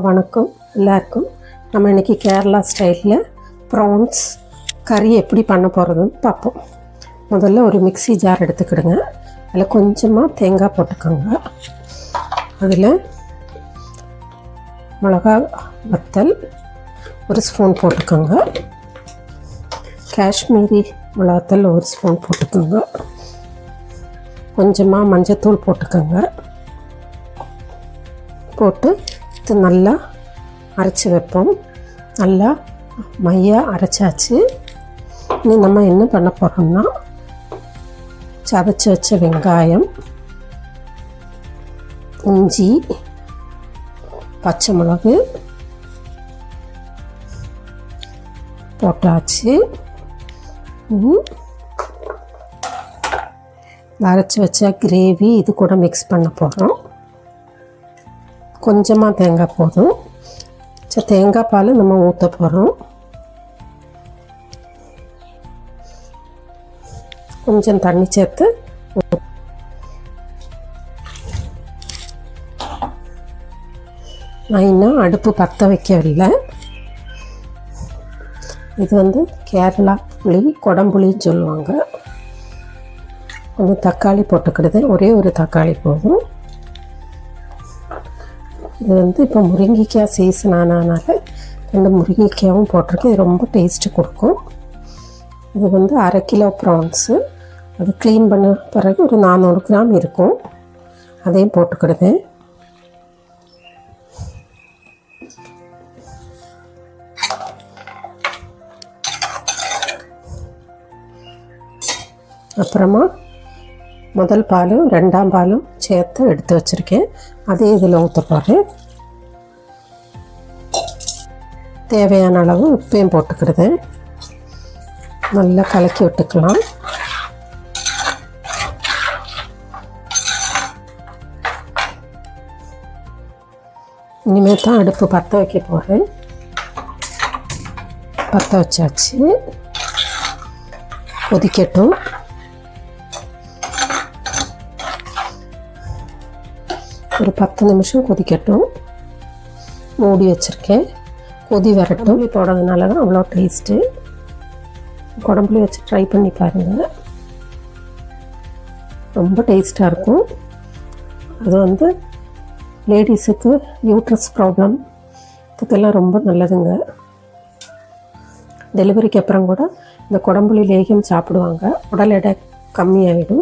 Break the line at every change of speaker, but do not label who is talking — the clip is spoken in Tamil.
வணக்கம். எல்லாருக்கும் நம்ம இன்றைக்கி கேரளா ஸ்டைலில் ப்ரௌன்ஸ் கறி எப்படி பண்ண போகிறதுன்னு பார்ப்போம். முதல்ல ஒரு மிக்ஸி ஜார் எடுத்துக்கிடுங்க. அதில் கொஞ்சமாக தேங்காய் போட்டுக்கோங்க. அதில் மிளகா வத்தல் ஒரு ஸ்பூன் போட்டுக்கோங்க. காஷ்மீரி மிளகாத்தல் ஒரு ஸ்பூன் போட்டுக்கோங்க. கொஞ்சமாக மஞ்சத்தூள் போட்டுக்கோங்க. போட்டு இது நல்லா அரைச்சி வைப்போம். நல்லா மையாக அரைச்சாச்சு. இனி நம்ம என்ன பண்ண போகிறோம்னா சதைச்சி வச்ச வெங்காயம் இஞ்சி பச்சை மிளகு போட்டாச்சு. அரைச்சி வச்ச கிரேவி இது கூட மிக்ஸ் பண்ண போகிறோம் கொஞ்சமாக தேங்காய் போதும். சரி தேங்காய் பால் நம்ம ஊற்ற போகிறோம் கொஞ்சம் தண்ணி சேர்த்து நான் இன்னும் அடுப்பு பற்ற வைக்கவில்லை. இது வந்து கேரளா புளி குடம்புளின்னு சொல்லுவாங்க. கொஞ்சம் தக்காளி போட்டுக்கிடுது. ஒரே ஒரு தக்காளி போதும். இது வந்து இப்போ முருங்கைக்காய் சீசன் ஆனதுனால ரெண்டு முருங்கைக்காயும் போட்டிருக்கேன். இது ரொம்ப டேஸ்ட்டு கொடுக்கும். இது வந்து அரை கிலோ ப்ரான்ஸு அது க்ளீன் பண்ண பிறகு ஒரு நானூறு கிராம் இருக்கும். அதையும் போட்டுக்கிடுவேன். அப்புறமா முதல் பாலும் ரெண்டாம் பாலும் சேர்த்து எடுத்து வச்சுருக்கேன். அதே இதில் ஊற்ற போகிறேன் தேவையான அளவு உப்பையும் போட்டுக்கிடுது நல்லா கலக்கி விட்டுக்கலாம். இனிமேல் தான் அடுப்பு பற்ற வைக்க போகிறேன் பற்ற வச்சாச்சு. கொதிக்கட்டும். ஒரு பத்து நிமிஷம் கொதிக்கட்டும். மூடி வச்சுருக்கேன். கொதி வரட்டும். போடுறதுனால தான் அவ்வளோ டேஸ்ட்டு குடம்புளி வச்சு ட்ரை பண்ணி பாருங்கள் ரொம்ப டேஸ்ட்டாக இருக்கும். அது வந்து லேடிஸுக்கு யூட்ரஸ் ப்ராப்ளம் இதுக்கெல்லாம் ரொம்ப நல்லதுங்க. டெலிவரிக்கு அப்புறம் கூட இந்த குடம்புளி லேகியம் சாப்பிடுவாங்க. உடல் எடை கம்மியாயிடும்.